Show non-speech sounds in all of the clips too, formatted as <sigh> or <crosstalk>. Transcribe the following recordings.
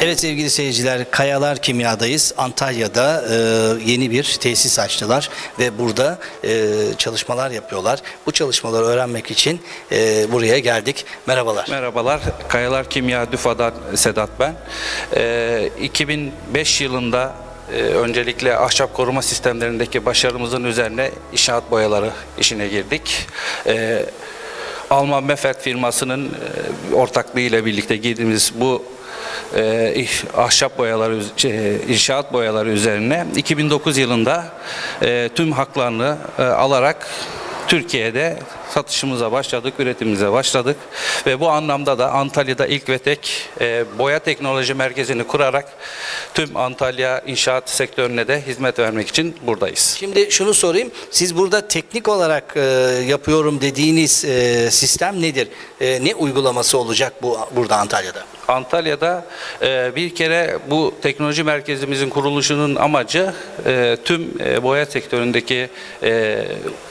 Evet sevgili seyirciler, Kayalar Kimya'dayız. Antalya'da e, yeni bir tesis açtılar ve burada e, çalışmalar yapıyorlar. Bu çalışmaları öğrenmek için e, buraya geldik. Merhabalar. Merhabalar, Kayalar Kimya DÜFA'dan Sedat ben. Ee, 2005 yılında e, öncelikle ahşap koruma sistemlerindeki başarımızın üzerine inşaat boyaları işine girdik. Ee, Alman Meffert firmasının e, ortaklığıyla birlikte girdiğimiz bu e, ahşap boyaları, şey, inşaat boyaları üzerine 2009 yılında e, tüm haklarını e, alarak Türkiye'de satışımıza başladık, üretimimize başladık ve bu anlamda da Antalya'da ilk ve tek e, boya teknoloji merkezini kurarak tüm Antalya inşaat sektörüne de hizmet vermek için buradayız. Şimdi şunu sorayım. Siz burada teknik olarak e, yapıyorum dediğiniz e, sistem nedir? E, ne uygulaması olacak bu burada Antalya'da? Antalya'da e, bir kere bu teknoloji merkezimizin kuruluşunun amacı e, tüm e, boya sektöründeki e,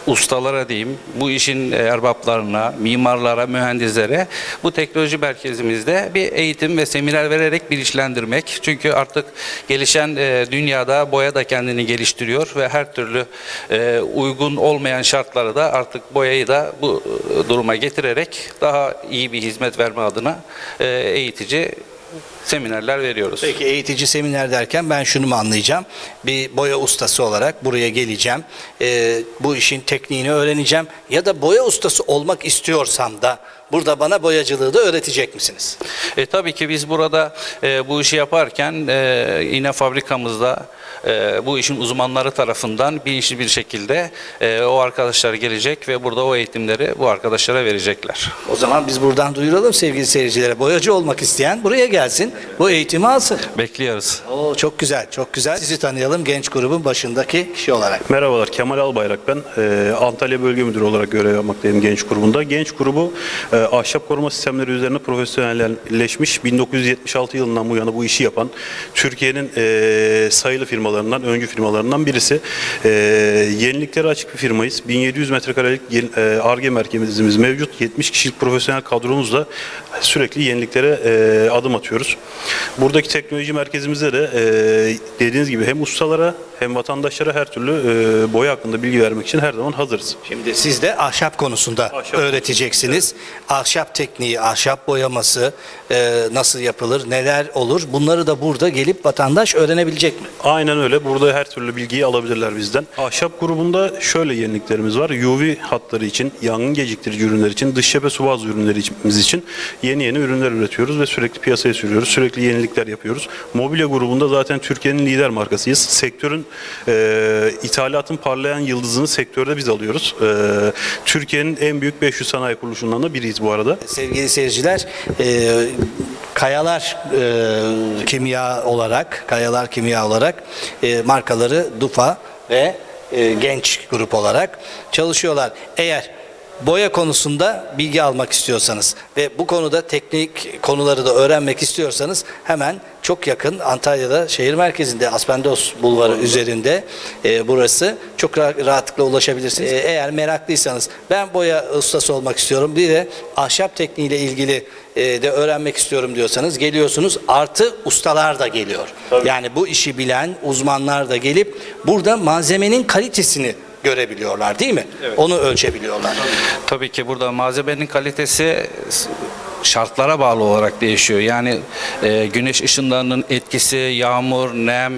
ustalara diyeyim, bu işin erbaplarına, mimarlara, mühendislere bu teknoloji merkezimizde bir eğitim ve seminer vererek bilinçlendirmek. Çünkü artık gelişen e, dünyada boya da kendini geliştiriyor ve her türlü e, uygun olmayan şartları da artık boyayı da bu e, duruma getirerek daha iyi bir hizmet verme adına e, eğitici seminerler veriyoruz. Peki eğitici seminer derken ben şunu mu anlayacağım? Bir boya ustası olarak buraya geleceğim. Ee, bu işin tekniğini öğreneceğim. Ya da boya ustası olmak istiyorsam da burada bana boyacılığı da öğretecek misiniz? E, tabii ki biz burada e, bu işi yaparken e, yine fabrikamızda e, bu işin uzmanları tarafından bilinçli bir şekilde e, o arkadaşlar gelecek ve burada o eğitimleri bu arkadaşlara verecekler. O zaman biz buradan duyuralım sevgili seyircilere. Boyacı olmak isteyen buraya gelsin. Bu eğitimi alsın. Bekliyoruz. Oo, çok güzel, çok güzel. Sizi tanıyalım genç grubun başındaki kişi olarak. Merhabalar, Kemal Albayrak ben. Ee, Antalya Bölge Müdürü olarak görev yapmaktayım genç grubunda. Genç grubu e, ahşap koruma sistemleri üzerine profesyonelleşmiş, 1976 yılından bu yana bu işi yapan, Türkiye'nin e, sayılı firmalarından, öncü firmalarından birisi. E, yeniliklere açık bir firmayız. 1700 metrekarelik yeni- e, ARGE merkezimiz mevcut. 70 kişilik profesyonel kadromuzla sürekli yeniliklere e, adım atıyoruz. Buradaki teknoloji merkezimizde de e, dediğiniz gibi hem ustalara hem vatandaşlara her türlü e, boya hakkında bilgi vermek için her zaman hazırız. Şimdi siz de ahşap konusunda Ahşap. öğreteceksiniz. Ahşap tekniği, ahşap boyaması e, nasıl yapılır, neler olur bunları da burada gelip vatandaş öğrenebilecek mi? Aynen öyle. Burada her türlü bilgiyi alabilirler bizden. Ahşap grubunda şöyle yeniliklerimiz var. UV hatları için, yangın geciktirici ürünler için, dış cephe su bazlı ürünlerimiz için yeni yeni ürünler üretiyoruz ve sürekli piyasaya sürüyoruz. Sürekli yenilikler yapıyoruz. Mobilya grubunda zaten Türkiye'nin lider markasıyız. Sektörün e, ithalatın parlayan yıldızını sektörde biz alıyoruz. E, Türkiye'nin en büyük 500 sanayi kuruluşundan da biriyiz bu arada. Sevgili seyirciler, e, Kayalar e, Kimya olarak, Kayalar Kimya olarak e, markaları Dufa ve e, Genç grup olarak çalışıyorlar. Eğer boya konusunda bilgi almak istiyorsanız ve bu konuda teknik konuları da öğrenmek istiyorsanız hemen çok yakın Antalya'da şehir merkezinde Aspendos Bulvarı üzerinde e, burası çok ra- rahatlıkla ulaşabilirsiniz. E, eğer meraklıysanız ben boya ustası olmak istiyorum bir de ahşap tekniğiyle ilgili e, de öğrenmek istiyorum diyorsanız geliyorsunuz artı ustalar da geliyor. Yani bu işi bilen uzmanlar da gelip burada malzemenin kalitesini görebiliyorlar değil mi? Onu ölçebiliyorlar. Tabii ki burada malzemenin kalitesi şartlara bağlı olarak değişiyor. Yani e, güneş ışınlarının etkisi, yağmur, nem,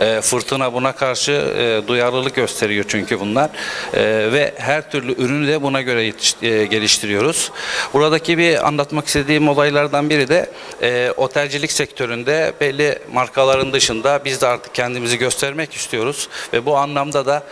e, fırtına buna karşı e, duyarlılık gösteriyor çünkü bunlar. E, ve her türlü ürünü de buna göre e, geliştiriyoruz. Buradaki bir anlatmak istediğim olaylardan biri de e, otelcilik sektöründe belli markaların dışında biz de artık kendimizi göstermek istiyoruz ve bu anlamda da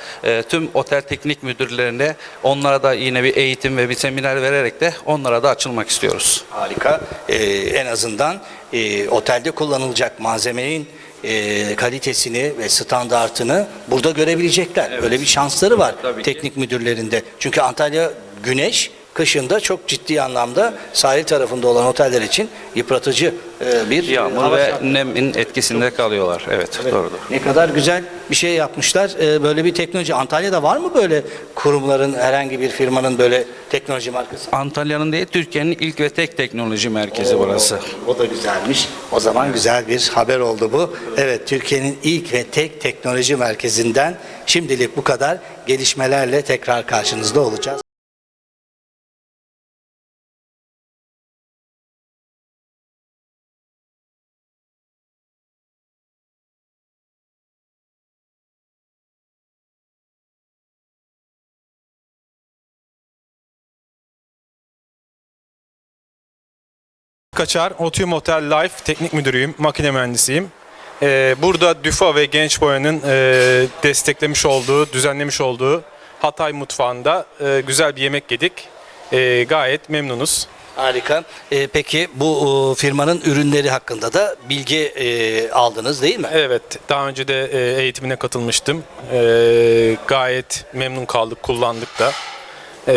tüm otel teknik müdürlerine onlara da yine bir eğitim ve bir seminer vererek de onlara da açılmak istiyoruz. Harika. Ee, en azından e, otelde kullanılacak malzemenin e, kalitesini ve standartını burada görebilecekler. Öyle bir şansları var Tabii ki. teknik müdürlerinde. Çünkü Antalya güneş kışında çok ciddi anlamda sahil tarafında olan oteller için yıpratıcı e, bir Yağmur hava ve şartı. nemin etkisinde kalıyorlar. Evet, Evet. doğrudur. Ne kadar güzel bir şey yapmışlar. Ee, böyle bir teknoloji. Antalya'da var mı böyle kurumların, herhangi bir firmanın böyle teknoloji markası? Antalya'nın değil, Türkiye'nin ilk ve tek teknoloji merkezi burası. O da güzelmiş. O zaman güzel bir haber oldu bu. Evet Türkiye'nin ilk ve tek teknoloji merkezinden şimdilik bu kadar gelişmelerle tekrar karşınızda olacağız. Kaçar, Otium Hotel Life Teknik Müdürüyüm, makine mühendisiyim. Ee, burada DÜFA ve Genç Boya'nın e, desteklemiş olduğu, düzenlemiş olduğu Hatay mutfağında e, güzel bir yemek yedik. E, gayet memnunuz. Harika. Ee, peki bu e, firmanın ürünleri hakkında da bilgi e, aldınız değil mi? Evet, daha önce de e, eğitimine katılmıştım. E, gayet memnun kaldık, kullandık da. E,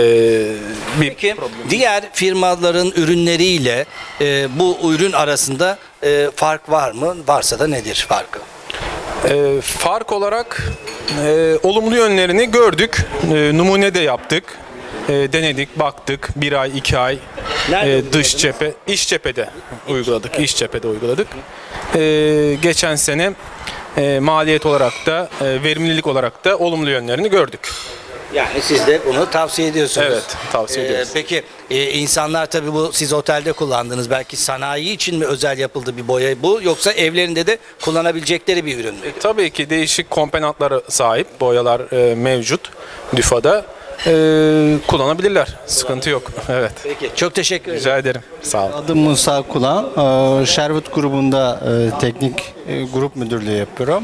bir Peki diğer firmaların ürünleriyle e, bu ürün arasında e, fark var mı? Varsa da nedir farkı? E, fark olarak e, olumlu yönlerini gördük. E, numune de yaptık. E, denedik, baktık. Bir ay, iki ay Nerede e, dış cephe, iç cephede uyguladık. İç cephede uyguladık. E, geçen sene e, maliyet olarak da, e, verimlilik olarak da olumlu yönlerini gördük. Yani siz de bunu tavsiye ediyorsunuz. Evet, tavsiye Ee, ediyoruz. peki e, insanlar tabii bu siz otelde kullandınız. Belki sanayi için mi özel yapıldı bir boya bu yoksa evlerinde de kullanabilecekleri bir ürün mü? Tabii ki değişik komponentlara sahip boyalar e, mevcut DÜFA'da. E, kullanabilirler. Sıkıntı yok. <laughs> Evet. Peki çok teşekkür ederim. Rica ederim. Sağ olun. Adım Musa Kulan. Ee, Sherwood grubunda e, teknik e, grup müdürlüğü yapıyorum.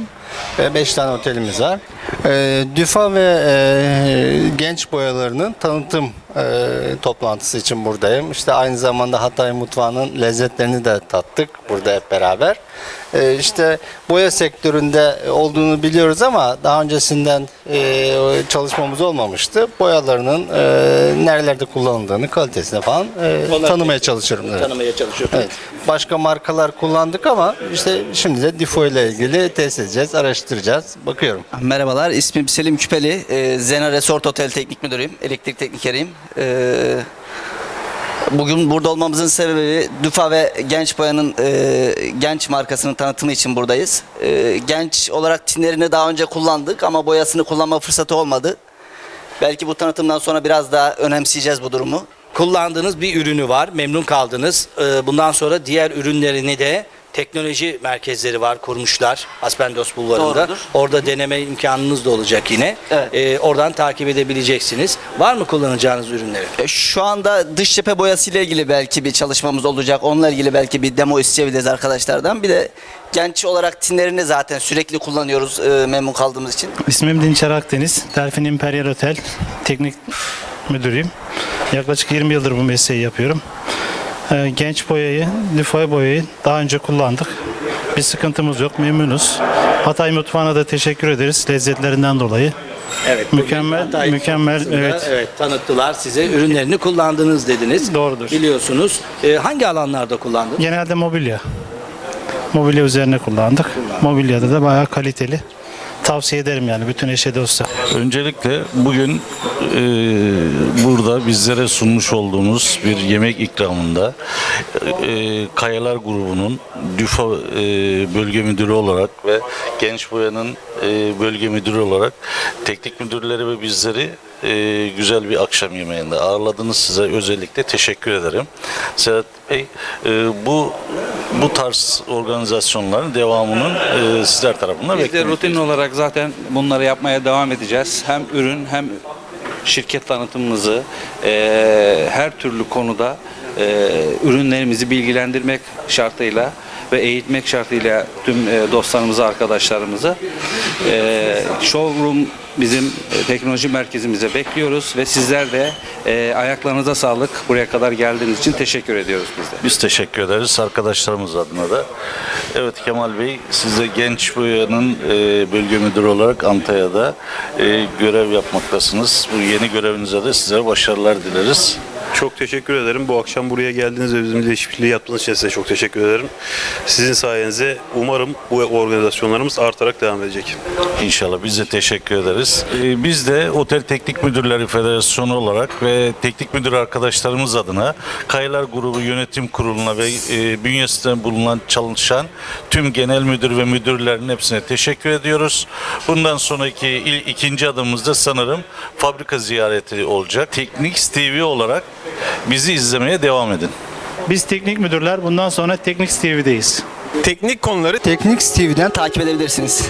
5 tane otelimiz var. Ee, DÜFA ve e, genç boyalarının tanıtım e, toplantısı için buradayım. İşte aynı zamanda Hatay mutfağının lezzetlerini de tattık burada hep beraber. Ee, İşte boya sektöründe olduğunu biliyoruz ama daha öncesinden e, çalışmamız olmamıştı. Boyalarının e, nerelerde kullanıldığını, kalitesini falan e, tanımaya çalışıyorum. Evet. Tanımaya çalışıyorsunuz. Evet. Başka markalar kullandık ama işte şimdi de Difo ile ilgili test edeceğiz, araştıracağız. Bakıyorum. Merhabalar, ismim Selim Küpeli. Ee, Zena Resort Otel Teknik Müdürüyüm, elektrik teknikeriyim. Ee, bugün burada olmamızın sebebi Düfa ve Genç Boya'nın e, Genç markasının tanıtımı için buradayız. Ee, genç olarak tinlerini daha önce kullandık ama boyasını kullanma fırsatı olmadı. Belki bu tanıtımdan sonra biraz daha önemseyeceğiz bu durumu. Kullandığınız bir ürünü var, memnun kaldınız. Ee, bundan sonra diğer ürünlerini de teknoloji merkezleri var, kurmuşlar Aspendos Bulvarı'nda. Doğrudur. Orada deneme imkanınız da olacak yine. Evet. Ee, oradan takip edebileceksiniz. Var mı kullanacağınız ürünleri? E, Şu anda dış cephe boyası ile ilgili belki bir çalışmamız olacak. Onunla ilgili belki bir demo isteyebiliriz arkadaşlardan. Bir de genç olarak tinlerini zaten sürekli kullanıyoruz e, memnun kaldığımız için. İsmim Dinçer Akdeniz. Delfin Imperial Otel teknik müdürüyüm. Yaklaşık 20 yıldır bu mesleği yapıyorum. Ee, Genç boyayı, lüfay boyayı daha önce kullandık. Bir sıkıntımız yok, memnunuz. Hatay mutfağına da teşekkür ederiz lezzetlerinden dolayı. Evet. Mükemmel, Hatay mükemmel, mutfağında, evet. tanıttılar size. Ürünlerini kullandınız dediniz. Doğrudur. Biliyorsunuz. Ee, hangi alanlarda kullandınız? Genelde mobilya. Mobilya üzerine kullandık. Mobilyada da bayağı kaliteli. Tavsiye ederim yani bütün eşe dosta. Öncelikle bugün e, burada bizlere sunmuş olduğumuz bir yemek ikramında e, Kayalar grubunun DÜFA e, bölge müdürü olarak ve Genç Boya'nın e, bölge müdürü olarak teknik müdürleri ve bizleri e, güzel bir akşam yemeğinde ağırladınız. Size özellikle teşekkür ederim. Sedat Bey, e, bu bu tarz organizasyonların devamının e, sizler tarafından Biz de rutin olarak zaten bunları yapmaya devam edeceğiz. Hem ürün hem şirket tanıtımımızı her türlü konuda ürünlerimizi bilgilendirmek şartıyla ve eğitmek şartıyla tüm eee, dostlarımızı, arkadaşlarımızı eee, showroom bizim e, teknoloji merkezimize bekliyoruz ve sizler de ayaklarınıza sağlık. Buraya kadar geldiğiniz için teşekkür ediyoruz biz de. Biz teşekkür ederiz arkadaşlarımız adına da. Evet Kemal Bey, siz de Genç Boya'nın e, bölge müdürü olarak Antalya'da e, görev yapmaktasınız. Bu yeni görevinize de size başarılar dileriz. Çok teşekkür ederim. Bu akşam buraya geldiğiniz ve bizimle işbirliği yaptığınız için size çok teşekkür ederim. Sizin sayenizde umarım bu organizasyonlarımız artarak devam edecek. İnşallah biz de teşekkür ederiz. Ee, Biz de Otel Teknik Müdürleri Federasyonu olarak ve teknik müdür arkadaşlarımız adına Kayalar Grubu Yönetim Kurulu'na ve e, bünyesinde bulunan çalışan tüm genel müdür ve müdürlerin hepsine teşekkür ediyoruz. Bundan sonraki il, ikinci adımımızda sanırım fabrika ziyareti olacak. Teknik TV olarak bizi izlemeye devam edin. Biz teknik müdürler bundan sonra Teknik TV'deyiz. Teknik konuları Teknik TV'den Takip edebilirsiniz.